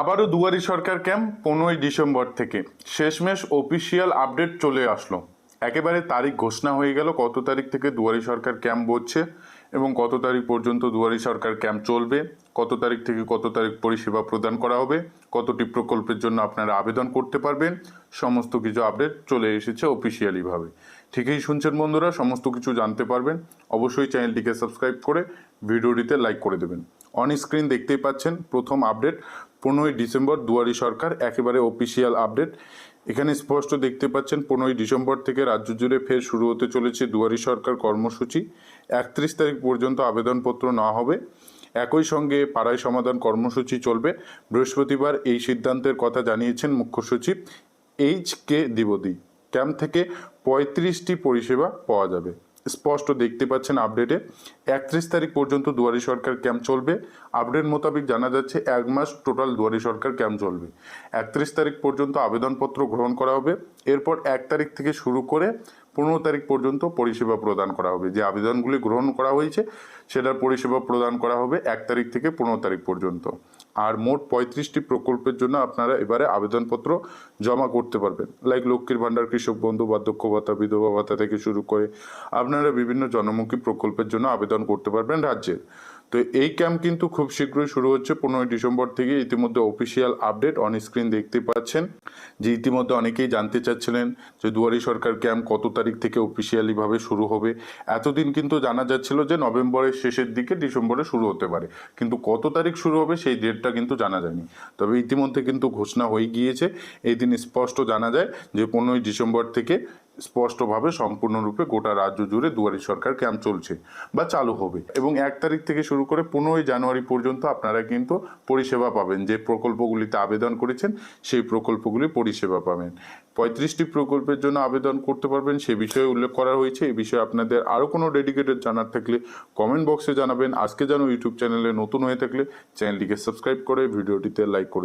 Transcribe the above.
আবারও দুয়ারি সরকার ক্যাম্প পনেরোই ডিসেম্বর থেকে। শেষমেশ অফিসিয়াল আপডেট চলে আসলো। একেবারে তারিখ ঘোষণা হয়ে গেল কত তারিখ থেকে দুয়ারি সরকার ক্যাম্প বসছে এবং কত তারিখ পর্যন্ত দুয়ারি সরকার ক্যাম্প চলবে, কত তারিখ থেকে কত তারিখ পরিষেবা প্রদান করা হবে, কতটি প্রকল্পের জন্য আপনারা আবেদন করতে পারবেন, সমস্ত কিছু আপডেট চলে এসেছে অফিসিয়ালিভাবে ঠিকই শুনছেন বন্ধুরা, সমস্ত কিছু জানতে পারবেন। অবশ্যই চ্যানেলটিকে সাবস্ক্রাইব করে ভিডিওটিতে লাইক করে দেবেন। অন স্ক্রিন দেখতেই পাচ্ছেন প্রথম আপডেট পনেরোই ডিসেম্বর দুয়ারি সরকার একেবারে অফিসিয়াল আপডেট এখানে স্পষ্ট দেখতে পাচ্ছেন, পনেরোই ডিসেম্বর থেকে রাজ্য জুড়ে ফের শুরু হতে চলেছে দুয়ারি সরকার কর্মসূচি। একত্রিশ তারিখ পর্যন্ত আবেদনপত্র না হবে। একই সঙ্গে পাড়ায় সমাধান কর্মসূচি চলবে। বৃহস্পতিবার এই সিদ্ধান্তের কথা জানিয়েছেন মুখ্য সচিব এইচ কে দ্বিবেদী। ক্যাম্প থেকে পঁয়ত্রিশটি পরিষেবা পাওয়া যাবে। স্পষ্ট দেখতে পাচ্ছেন আপডেটে একত্রিশ তারিখ পর্যন্ত দুয়ারি সরকার ক্যাম্প চলবে। আপডেট মোতাবেক জানা যাচ্ছে, এক মাস টোটাল দুয়ারি সরকার ক্যাম্প চলবে। একত্রিশ তারিখ পর্যন্ত আবেদনপত্র গ্রহণ করা হবে। এরপর এক তারিখ থেকে শুরু করে পনেরো তারিখ পর্যন্ত পরিষেবা প্রদান করা হবে। যে আবেদনগুলি গ্রহণ করা হয়েছে, সেটার পরিষেবা প্রদান করা হবে এক তারিখ থেকে পনেরো তারিখ পর্যন্ত। আর মোট পঁয়ত্রিশটি প্রকল্পের জন্য আপনারা এবারে আবেদনপত্র জমা করতে পারবেন। লাইক লক্ষ্মীর ভাণ্ডার, কৃষক বন্ধু, বার্ধক্য ভাতা, বিধবা ভাতা থেকে শুরু করে আপনারা বিভিন্ন জনমুখী প্রকল্পের জন্য আবেদন করতে পারবেন রাজ্যের। তো এই ক্যাম্প কিন্তু খুব শীঘ্রই শুরু হচ্ছে। পনেরোই ডিসেম্বর থেকে ইতিমধ্যে অফিসিয়াল আপডেট অন স্ক্রিন দেখতে পাচ্ছেন। যে ইতিমধ্যে অনেকেই জানতে চাচ্ছিলেন যে দুয়ারি সরকার ক্যাম্প কত তারিখ থেকে অফিসিয়ালিভাবে শুরু হবে। এতদিন কিন্তু জানা যাচ্ছিল যে নভেম্বরের শেষের দিকে ডিসেম্বরে শুরু হতে পারে। কিন্তু কত তারিখ শুরু হবে সেই ডেটটা কিন্তু জানা যায়নি। তবে ইতিমধ্যে কিন্তু ঘোষণা হয়ে গিয়েছে। এই দিন স্পষ্ট জানা যায় যে পনেরোই ডিসেম্বর থেকে স্পষ্টভাবে, সম্পূর্ণরূপে গোটা রাজ্য জুড়ে দুয়ারি সরকার ক্যাম্প চলছে বা চালু হবে। এবং এক তারিখ থেকে শুরু করে পনেরোই জানুয়ারি পর্যন্ত আপনারা কিন্তু পরিষেবা পাবেন। যে প্রকল্পগুলিতে আবেদন করেছেন, সেই প্রকল্পগুলি পরিষেবা পাবেন। পঁয়ত্রিশটি প্রকল্পের জন্য আবেদন করতে পারবেন, সে বিষয়ে উল্লেখ করা হয়েছে। এই বিষয়ে আপনাদের আরও কোনো ডেডিকেটেড জানার থাকলে কমেন্ট বক্সে জানাবেন। আজকে যেন ইউটিউব চ্যানেলে নতুন হয়ে থাকলে চ্যানেলটিকে সাবস্ক্রাইব করে ভিডিওটিতে লাইক করে